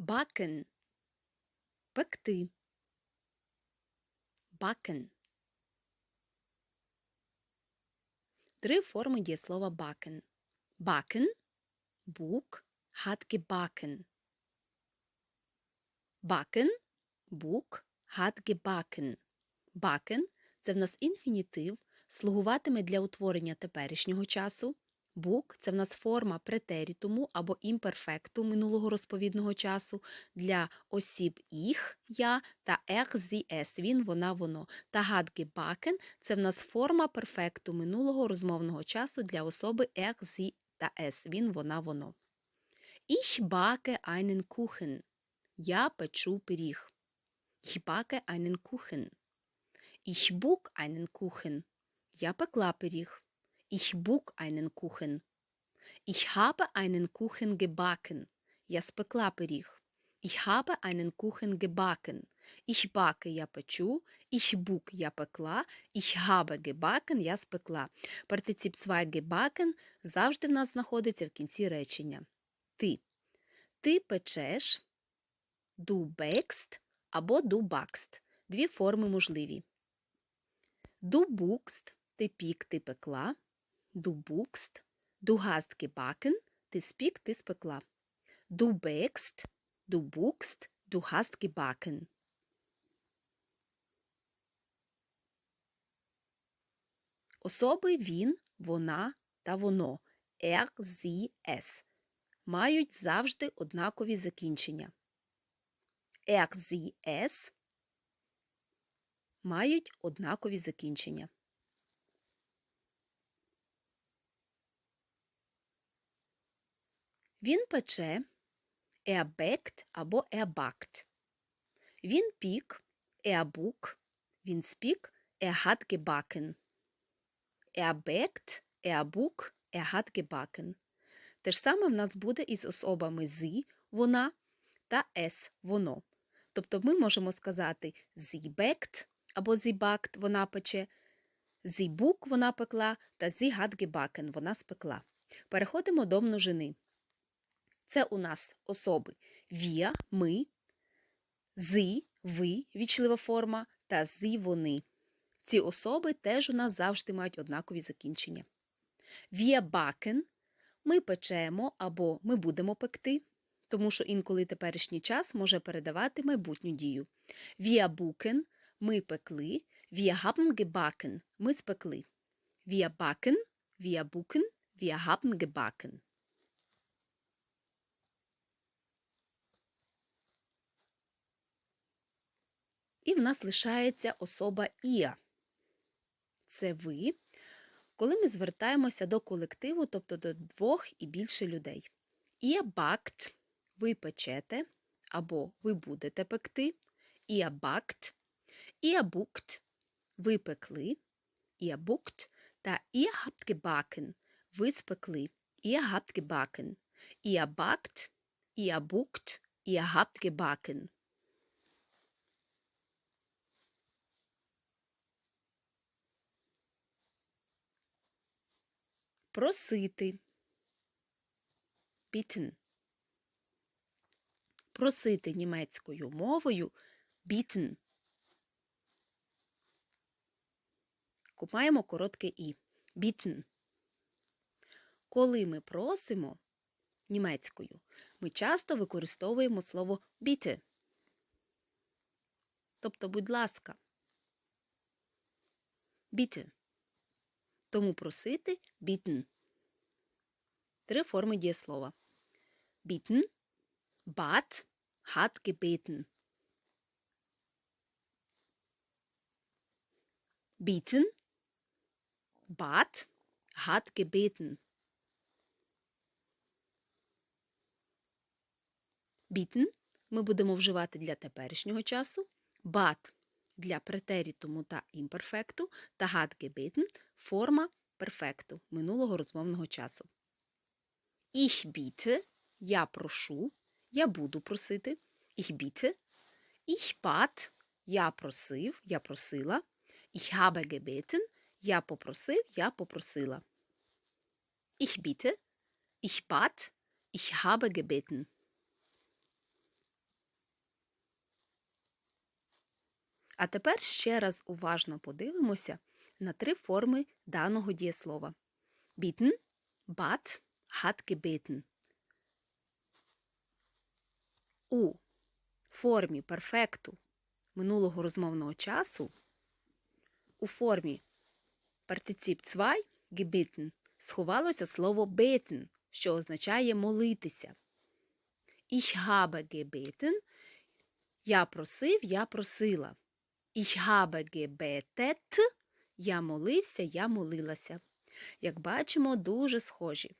Backen. Пекти. Backen. Три форми дієслова backen. Backen – Bug hat gebacken. Backen – Bug hat gebacken. Backen – це в нас інфінітив, слугуватиме для утворення теперішнього часу. Бук це в нас форма претерітуму або імперфекту минулого розповідного часу для осіб їх, я та ех зі ес, він, вона, воно. Та гадгебакен це в нас форма перфекту минулого розмовного часу для особи ех зі та ес, він, вона, воно. Ich backe einen Kuchen. Я печу пиріг. Ich backe einen Kuchen. Ich buk einen Kuchen. Я пекла пиріг. Ich buk einen Kuchen. Ich habe einen Kuchen gebacken. Я спекла пиріг. Ich habe einen Kuchen gebacken. Ich backe – я печу. Ich buk – я пекла. Ich habe gebacken – я спекла. Партицип zwei gebacken завжди в нас знаходиться в кінці речення. Ти. Ти печеш. Du backst або du backst. Дві форми можливі. Du bukst – ти пік, ти пекла. Du bukst, du hast gebacken, ти спік, ти спекла. Du backst, du bukst, du hast gebacken. Особи він, вона та воно er, sie, es мають завжди однакові закінчення. Er, sie, es мають однакові закінчення. Він пече backt або backt. Він пік buk. Він спік buk, er hat gebacken. Те ж саме в нас буде із особами sie, вона та es, воно. Тобто ми можемо сказати backt або backt, вона пече, buk, вона пекла, та gebacken, вона спекла. Переходимо до множини. Це у нас особи вія, ми, зи, ви, вічлива форма, та зи вони. Ці особи теж у нас завжди мають однакові закінчення. Вія бакен ми печемо або ми будемо пекти, тому що інколи теперішній час може передавати майбутню дію. Вія букен ми пекли, вія gebacken ми спекли. Вія бакен, вія букен, вія haben І в нас лишається особа Іа. Це ви, коли ми звертаємося до колективу, тобто до двох і більше людей. Іа бакт ви печете або ви будете пекти. Іа бакт, Іа букт ви пекли, Іа букт та Іа gebacken ви спекли. Ihr habt gebacken. Ihr backt, ihr buckt, ihr Просити. Bitten. Просити німецькою мовою bitten. Маємо коротке і. Bitten. Коли ми просимо німецькою, ми часто використовуємо слово bitte. Тобто, будь ласка. Bitte. Тому просити bitten. Три форми дієслова. Bitten, bat, hat gebeten. Bieten, bat, hat gebeten. Біten ми будемо вживати для теперішнього часу, bat для претерітуму та імперфекту та gebeten – форма перфекту минулого розмовного часу. Ich biete – я прошу, я буду просити. Ich biete. Ich bat – я просив, я просила. Ich habe gebeten – я попросив, я попросила. Ich bitte. Ich bat. Ich habe gebeten. А тепер ще раз уважно подивимося на три форми даного дієслова. Bat, hat gebeten. У формі перфекту минулого розмовного часу у формі партицип 2 gebeten сховалося слово beten, що означає молитися. Ich habe gebeten я просив, я просила. Ich habe gebetet я молився, я молилася. Як бачимо, дуже схожі.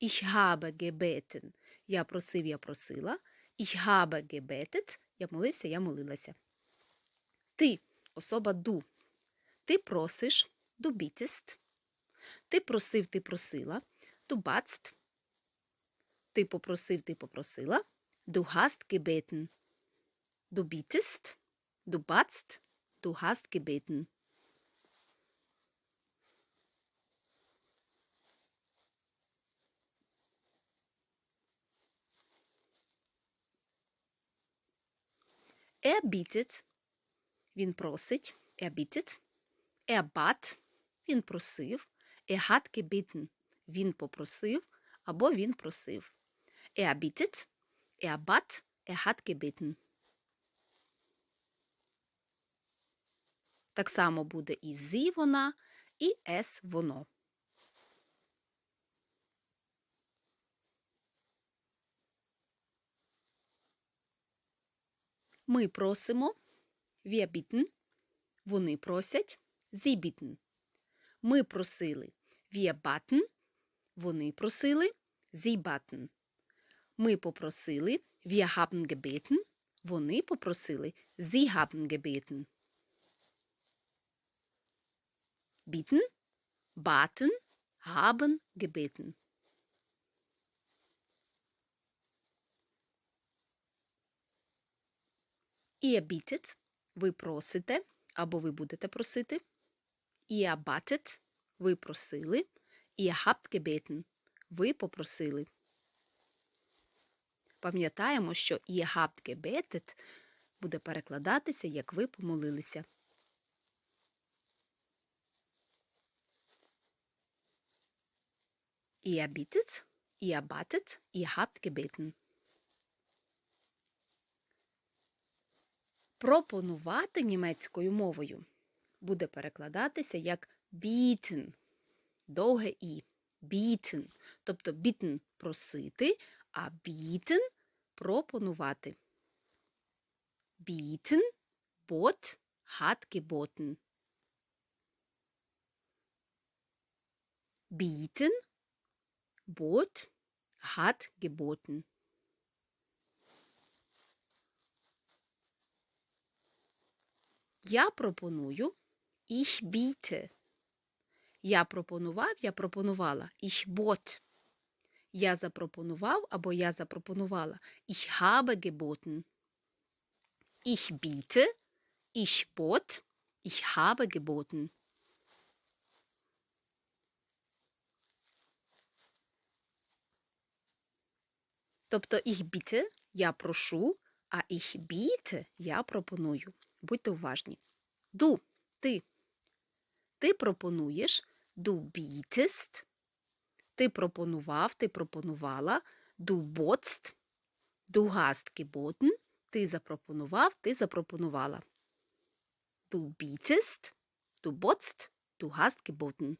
Ich habe gebeten я просив, я просила. Ich habe gebetet я молився, я молилася. Ти особа ду. Ти просиш, du bittest. Ти просив, ти просила, du batst. Ти попросив, ти попросила, du hast gebeten. Du bittest, du batst, du hast gebeten. Er bittet, він просить, er bittet. Er bat, він просив. Er hat gebeten, він попросив або він просив. Er bittet, er bat, er hat gebeten. Так само буде і зі вона, і ес воно. Ми просимо wir bitten, вони просять sie bitten. Ми просили wir baten, вони просили sie baten. Ми попросили wir haben gebeten, вони попросили sie haben gebeten. Bitten, baten, haben, gebeten. Ihr bittet – ви просите або ви будете просити. Ihr battet – ви просили. Ihr habt gebeten – ви попросили. Пам'ятаємо, що ihr habt gebetet буде перекладатися, як ви помолилися. Ihr bittet, ihr battet, ihr habt gebeten. Пропонувати німецькою мовою буде перекладатися як bieten, довге і. Bieten, тобто bieten – просити, а bieten – пропонувати. Bieten, bot, hat geboten. Bieten – bot, hat geboten. Я пропоную ich biete. Я пропонував, я пропонувала ich bot. Я запропонував або я запропонувала ich habe geboten. Ich biete, ich bot, ich habe geboten. Тобто ich bitte – я прошу, а ich biete – я пропоную. Будьте уважні. Du – ти. Ти пропонуєш, du bietest. Ти пропонував, ти пропонувала, du botst. Du hast geboten. Ти запропонував, ти запропонувала. Du bietest, du botst, du hast geboten.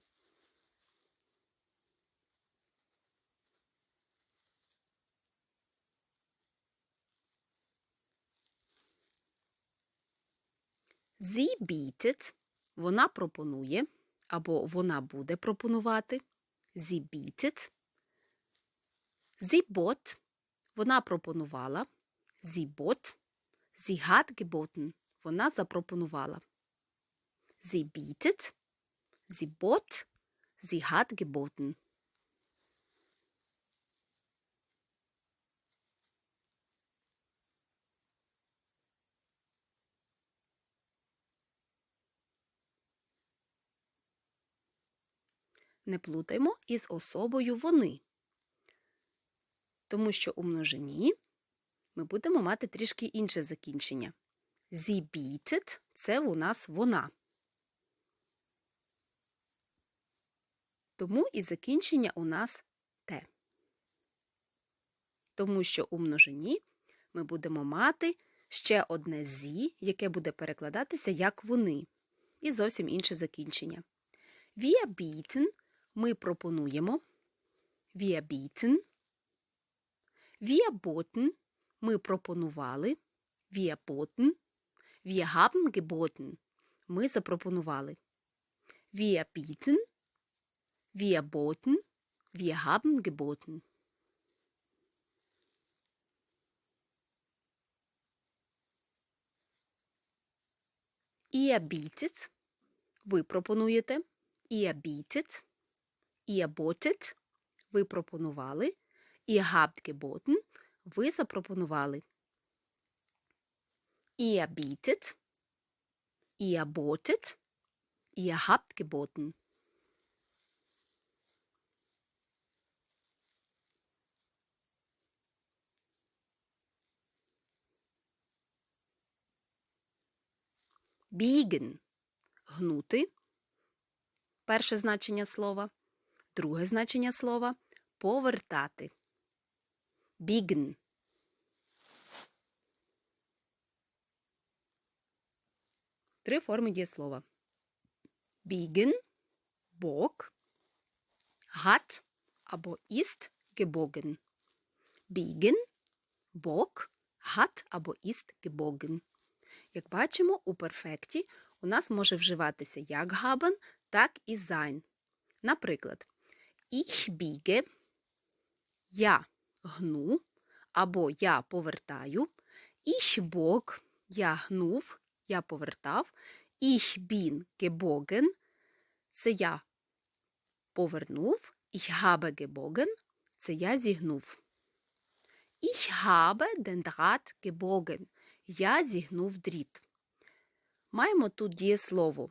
Sie bietet – вона пропонує, або вона буде пропонувати. Sie bietet. Sie bot – вона пропонувала. Sie bot. Sie hat geboten – вона запропонувала. Sie bietet. Sie bot. Sie hat geboten. Не плутаймо із особою вони. Тому що у множині ми будемо мати трішки інше закінчення. Sie bietet – це у нас вона. Тому і закінчення у нас те. Тому що у множині ми будемо мати ще одне зі, яке буде перекладатися як вони, і зовсім інше закінчення. Wir bieten ми пропонуємо. Wir bieten. Wir boten ми пропонували. Wir boten. Wir haben geboten. Ми запропонували. Wir bieten. Wir boten. Wir haben geboten. Ihr bietet. Ви пропонуєте. Ihr bietet. Botet. Ви пропонували. Habt geboten. Ви запропонували. Biegen – гнути. Перше значення слова. Друге значення слова – повертати. Biegen. Три форми дієслова. Biegen – бок, hat або ist gebogen. Biegen – бок, hat або ist gebogen. Як бачимо, у перфекті у нас може вживатися як haben, так і sein. Наприклад, ich biege – я гну або я повертаю. Ich bog – я гнув, я повертав. Ich bin gebogen – це я повернув. Ich habe gebogen – це я зігнув. Ich habe den Draht gebogen – я зігнув дріт. Маємо тут дієслово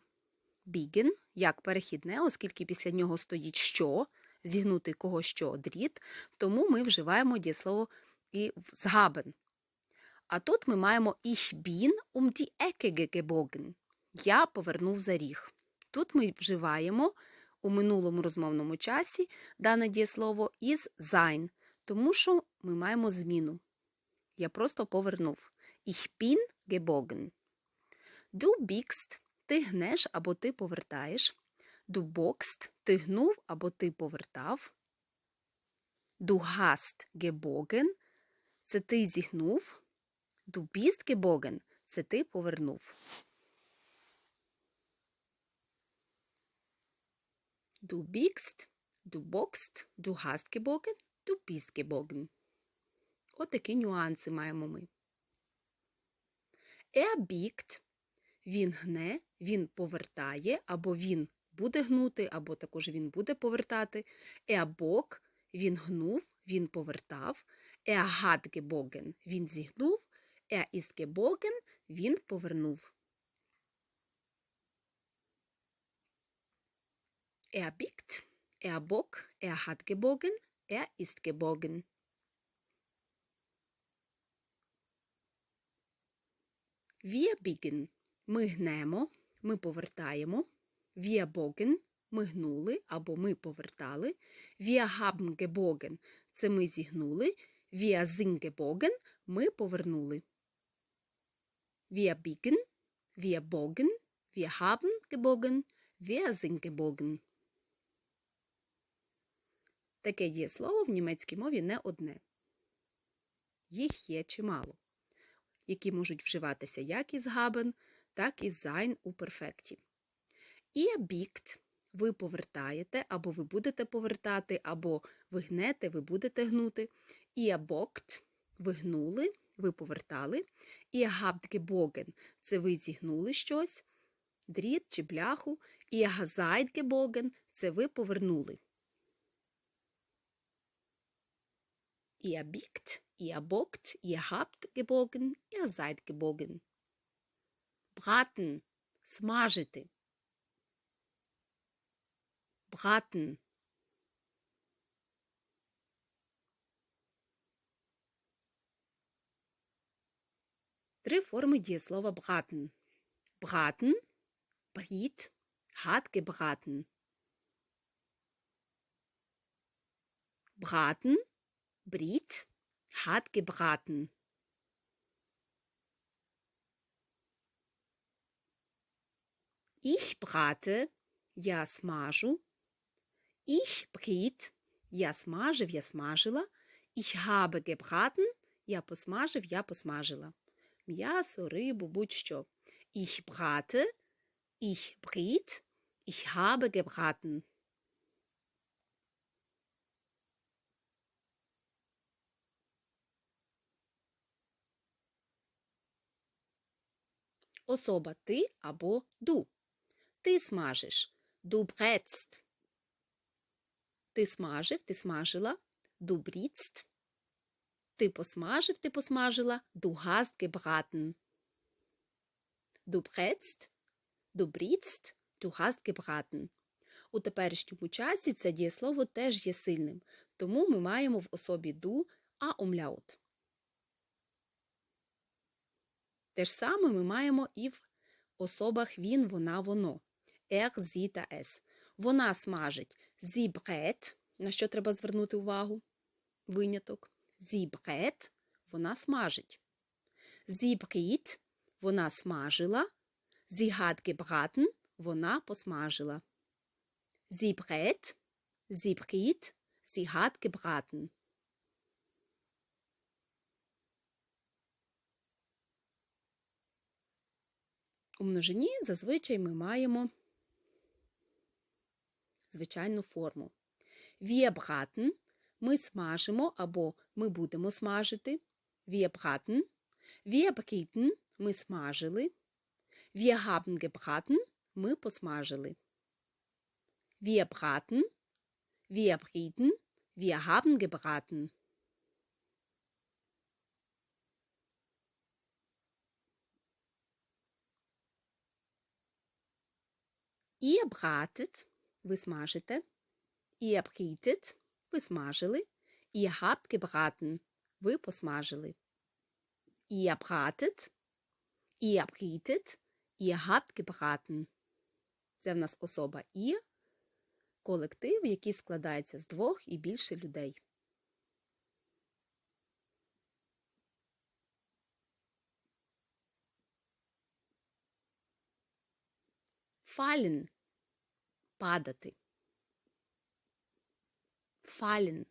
biegen, як перехідне, оскільки після нього стоїть що, зігнути кого що дріт, тому ми вживаємо дієслово і згабен. А тут ми маємо ich bin um die Ecke gebogen. Я повернув за ріг. Тут ми вживаємо у минулому розмовному часі дане дієслово із sein, тому що ми маємо зміну. Я просто повернув. Ich bin gebogen. Du biegst – ти гнеш або ти повертаєш. Boxt – ти гнув або ти повертав. Hast gebogen – це ти зігнув. Bist gebogen – це ти повернув. Du biegst, du boxt, du hast gebogen. Отакі нюанси маємо ми. Biegt – він гне, він повертає, або він буде гнути, або також він буде повертати. Er bog – він гнув, він повертав. Er hat він зігнув. Er ist він повернув. Er biegt, er bog, er hat gebogen, ми гнемо, ми повертаємо. Bogen – ми гнули або ми повертали. Haben gebogen – це ми зігнули. Sind gebogen – ми повернули. Wir biegen, wir bogen, wir haben gebogen, wir sind gebogen. Таке дієслово в німецькій мові не одне. Їх є чимало, які можуть вживатися як із haben, так і sein у перфекті. Ihr biegt – ви повертаєте, або ви будете повертати, або ви гнете, ви будете гнути. Ihr bogt – ви гнули, ви повертали. Habt gebogen – це ви зігнули щось, дріт чи бляху. Seid gebogen – це ви повернули. Ihr biegt, ihr bogt, ihr habt gebogen, ihr seid gebogen. Braten – смажити. Braten. Три форми дієслова braten. braten, briet, hat gebraten. Braten, briet, hat gebraten. Ich brate, я смажу. Ich briet, я смажив, я смажила. Ich habe gebraten, я посмажив, я посмажила. М'ясо, рибу, будь-що. Ich brate, ich briet, ich habe gebraten. Особа ти або ду. Ти смажиш. Du brätst. Ти смажив, ти смажила. Du brätst. Ти посмажив, ти посмажила. Du hast gebraten. Du brätst. Du brätst. Du hast gebraten. У теперішньому часі це дієслово теж є сильним, тому ми маємо в особі ду а умляут. Те ж саме ми маємо і в особах він, вона, воно. Er, sie es. Вона смажить brät, на що треба звернути увагу. Виняток. Brät – вона смажить. Sie – вона смажила. Hat – вона посмажила. Sie hat gebraten. У множині зазвичай ми маємо звичайну форму. Braten – ми смажимо або ми будемо смажити. Wir braten. Wir braten – ми смажили. Wir haben gebraten – ми посмажили. Wir braten. Wir brieten. Wir haben gebraten. Ihr bratet, ви смажите. Ihr brietet, ви смажили. Ihr habt gebraten, ви посмажили. Ihr bratet. Ihr brietet. Ihr habt gebraten. Це в нас особа ihr, колектив, який складається з двох і більше людей. Fallen – падати. Fallen.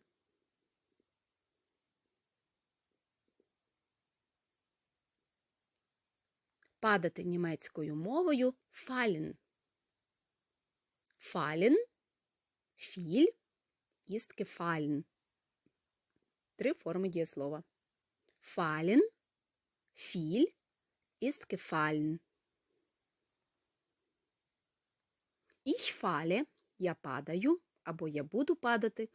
Падати німецькою мовою fallen. Fallen Viel ist gefallen. Три форми дієслова. Fallen, viel ist gefallen. Ich falle, я падаю, або я буду падати.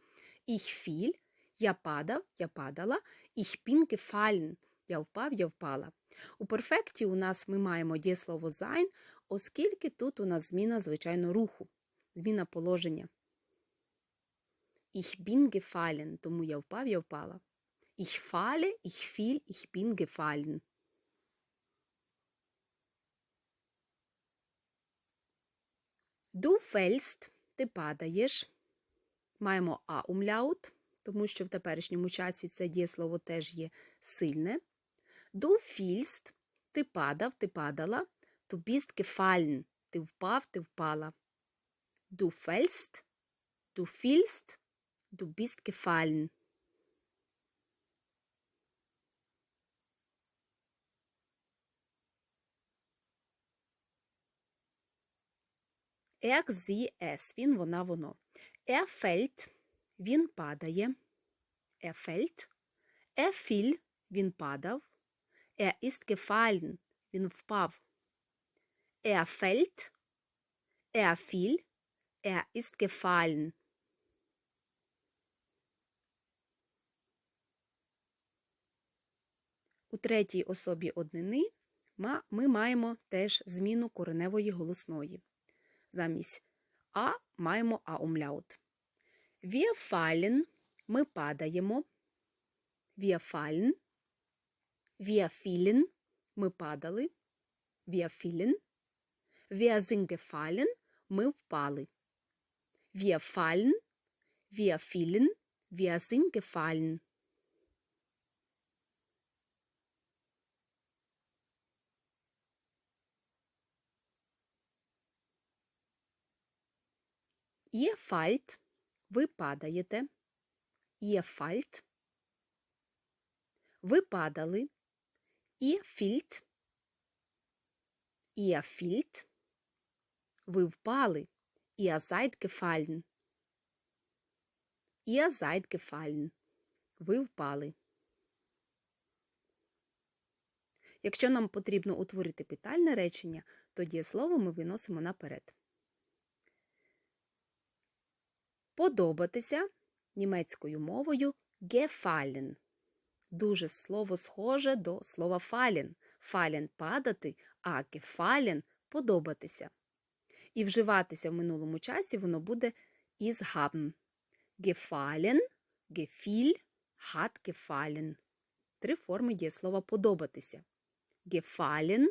Ich fiel, я падав, я падала. Ich bin gefallen, я впав, я впала. У перфекті у нас ми маємо дієслово sein, оскільки тут у нас зміна, звичайно, руху, зміна положення. Ich bin gefallen, тому я впав, я впала. Ich falle, ich fiel, ich bin gefallen. Du fällst, ти падаєш. Маємо а умляут, тому що в теперішньому часі це дієслово теж є сильне. Du fielst, ти падав, ти падала. Du bist gefallen, ти впав, ти впала. Du fällst, du fielst, Du bist gefallen. Er, sie, es. Він, вона, воно. Er fällt. Він падає. Er fällt. Er fiel. Він падав. Er ist gefallen. Він впав. Er fällt. Er fiel. Er ist gefallen. У третій особі однини ми маємо теж зміну кореневої голосної. Замість А маємо аумляут. Wir fallen – ми падаємо. Wir fallen. Wir fielen – ми падали. Wir fielen. Wir sind gefallen – ми впали. Wir fallen, wir fielen, wir sind gefallen. Ihr fallt – ви падаєте. Ihr fallt. Ви падали. Ihr fielt. Ihr fielt. Ви впали. Ihr seid gefallen. Ihr seid gefallen. Ви впали. Якщо нам потрібно утворити питальне речення, то дієслово ми виносимо наперед. Подобатися німецькою мовою gefallen. Дуже слово схоже до слова fallen. Fallen – падати, а gefallen – подобатися. І вживатися в минулому часі воно буде із haben. Gefallen, gefiel, hat gefallen. Три форми дієслова подобатися. Gefallen,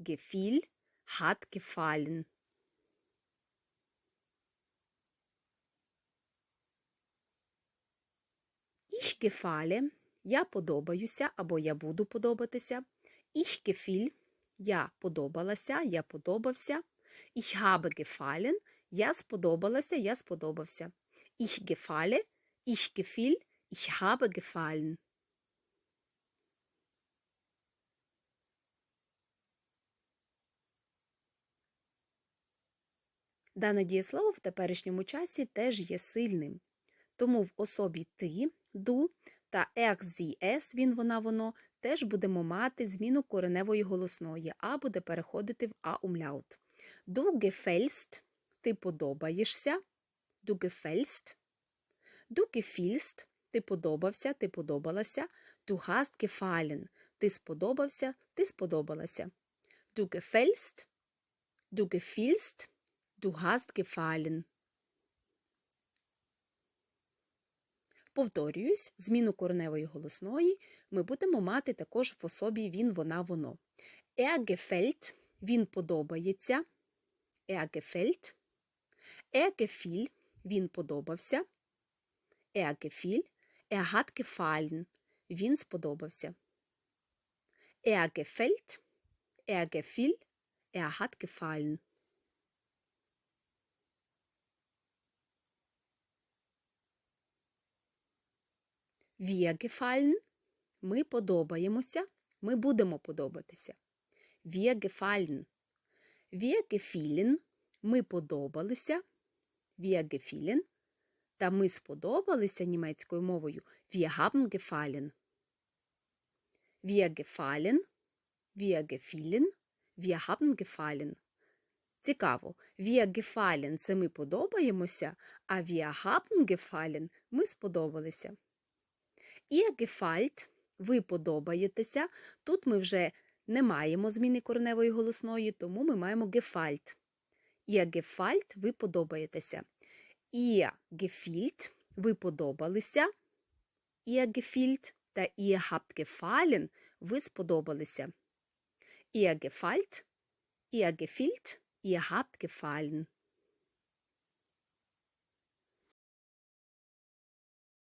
gefiel, hat gefallen. Ich я подобаюся або я буду подобатися. Ich я подобалася, я подобався. Ich я сподобалася, я сподобався. Ich gefalle, ich gefiel. Дане дієслово в теперішньому часі теж є сильним. Тому в особі ти, ду та «ес», він, вона, воно теж будемо мати зміну кореневої голосної, а буде переходити в а-умляут. Du gefällst – ти подобаєшся. Du gefällst. Du gefielst – ти подобався, ти подобалася. Du hast gefallen – ти сподобався, ти сподобалася. Du gefällst. Du gefielst. Du hast gefallen. Повторююсь, зміну кореневої голосної ми будемо мати також в особі він, вона, воно. Er gefällt – він подобається. Er gefällt. Er gefiel – він подобався. Er gefiel. Er hat gefallen – він сподобався. Er gefällt. Er gefiel. Er hat gefallen. Wir gefallen – ми подобаємося, ми будемо подобатися. Wir gefallen. Wir gefielen – ми подобалися. Wir gefielen. Та ми сподобалися німецькою мовою. Wir haben gefallen. Wir gefallen. Wir gefielen. Wir haben gefallen. Цікаво. Wir gefallen – це ми подобаємося, а wir haben gefallen – ми сподобалися. Ihr gefällt – ви подобаєтеся. Тут ми вже не маємо зміни кореневої голосної, тому ми маємо gefällt. Ihr gefällt – ви подобаєтеся. Ihr gefielt – ви подобалися. Ihr gefielt та ihr habt gefallen – ви сподобалися. Ihr gefällt, ihr gefielt, ihr habt gefallen.